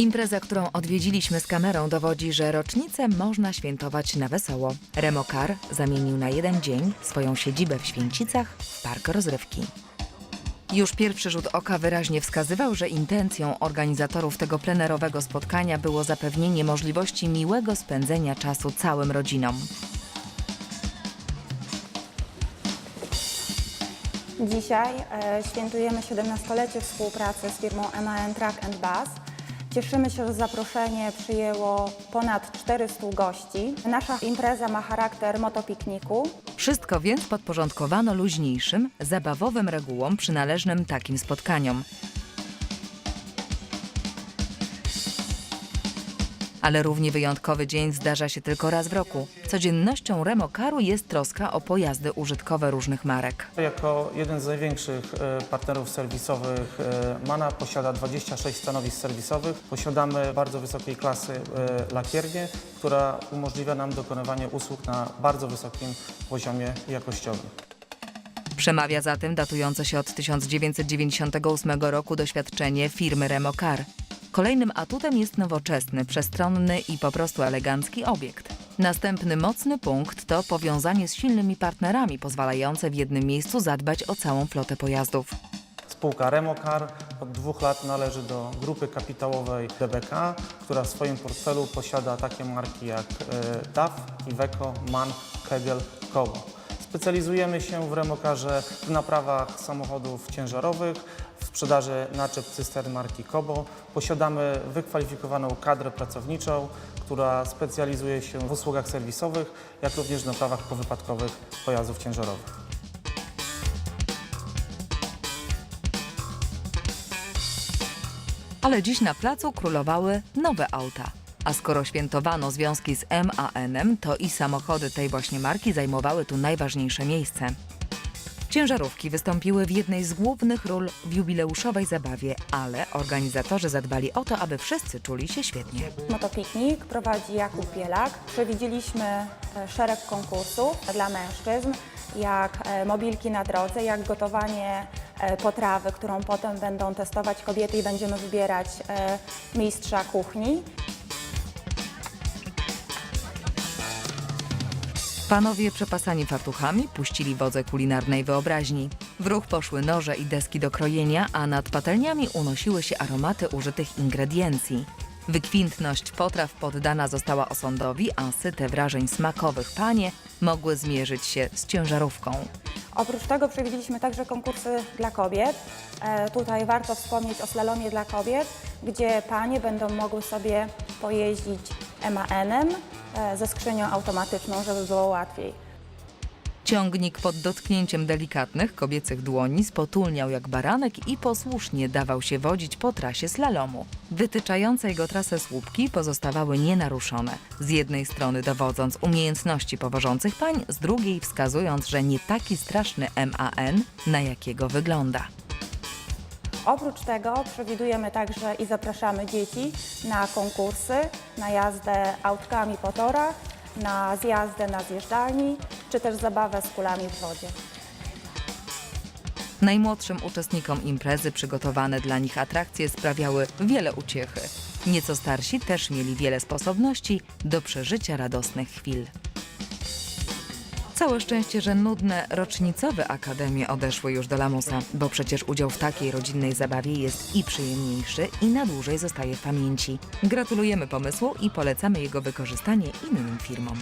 Impreza, którą odwiedziliśmy z kamerą, dowodzi, że rocznicę można świętować na wesoło. Remokar zamienił na jeden dzień swoją siedzibę w Święcicach w park rozrywki. Już pierwszy rzut oka wyraźnie wskazywał, że intencją organizatorów tego plenerowego spotkania było zapewnienie możliwości miłego spędzenia czasu całym rodzinom. Dzisiaj e, świętujemy 17-lecie współpracy z firmą MAN Truck and Bus. Cieszymy się, że zaproszenie przyjęło ponad 400 gości. Nasza impreza ma charakter motopikniku. Wszystko więc podporządkowano luźniejszym, zabawowym regułom przynależnym takim spotkaniom. Ale równie wyjątkowy dzień zdarza się tylko raz w roku. Codziennością Remokaru jest troska o pojazdy użytkowe różnych marek. Jako jeden z największych e, partnerów serwisowych e, MANA posiada 26 stanowisk serwisowych. Posiadamy bardzo wysokiej klasy e, lakiernię, która umożliwia nam dokonywanie usług na bardzo wysokim poziomie jakościowym. Przemawia za tym datujące się od 1998 roku doświadczenie firmy Remokar. Kolejnym atutem jest nowoczesny, przestronny i po prostu elegancki obiekt. Następny mocny punkt to powiązanie z silnymi partnerami pozwalające w jednym miejscu zadbać o całą flotę pojazdów. Spółka Remokar od dwóch lat należy do grupy kapitałowej DBK, która w swoim portfelu posiada takie marki jak e, DAF, Iveco, MAN, Kegel, Koło. Specjalizujemy się w Remokarze w naprawach samochodów ciężarowych, sprzedaży naczep cystern marki Kobo. Posiadamy wykwalifikowaną kadrę pracowniczą, która specjalizuje się w usługach serwisowych, jak również w naprawach powypadkowych pojazdów ciężarowych. Ale dziś na placu królowały nowe auta. A skoro świętowano związki z MAN-em, to i samochody tej właśnie marki zajmowały tu najważniejsze miejsce. Ciężarówki wystąpiły w jednej z głównych ról w jubileuszowej zabawie, ale organizatorzy zadbali o to, aby wszyscy czuli się świetnie. Motopiknik prowadzi Jakub Bielak. Przewidzieliśmy e, szereg konkursów dla mężczyzn, jak e, mobilki na drodze, jak gotowanie e, potrawy, którą potem będą testować kobiety i będziemy wybierać mistrza kuchni. Panowie przepasani fartuchami puścili wodze kulinarnej wyobraźni. W ruch poszły noże i deski do krojenia, a nad patelniami unosiły się aromaty użytych ingrediencji. Wykwintność potraw poddana została osądowi, a syte wrażeń smakowych panie mogły zmierzyć się z ciężarówką. Oprócz tego przewidzieliśmy także konkursy dla kobiet. E, tutaj warto wspomnieć o slalomie dla kobiet, gdzie panie będą mogły sobie pojeździć MAN-em ze skrzynią automatyczną, żeby było łatwiej. Ciągnik pod dotknięciem delikatnych kobiecych dłoni spotulniał jak baranek i posłusznie dawał się wodzić po trasie slalomu. Wytyczające jego trasę słupki pozostawały nienaruszone. Z jednej strony dowodząc umiejętności powożących pań, z drugiej wskazując, że nie taki straszny MAN, na jakiego wygląda. Oprócz tego przewidujemy także i zapraszamy dzieci na konkursy, na jazdę autkami po torach, na zjazdę na zjeżdżalni, czy też zabawę z kulami w wodzie. Najmłodszym uczestnikom imprezy przygotowane dla nich atrakcje sprawiały wiele uciechy. Nieco starsi też mieli wiele sposobności do przeżycia radosnych chwil. Całe szczęście, że nudne rocznicowe akademie odeszły już do lamusa, bo przecież udział w takiej rodzinnej zabawie jest i przyjemniejszy, i na dłużej zostaje w pamięci. Gratulujemy pomysłu i polecamy jego wykorzystanie innym firmom.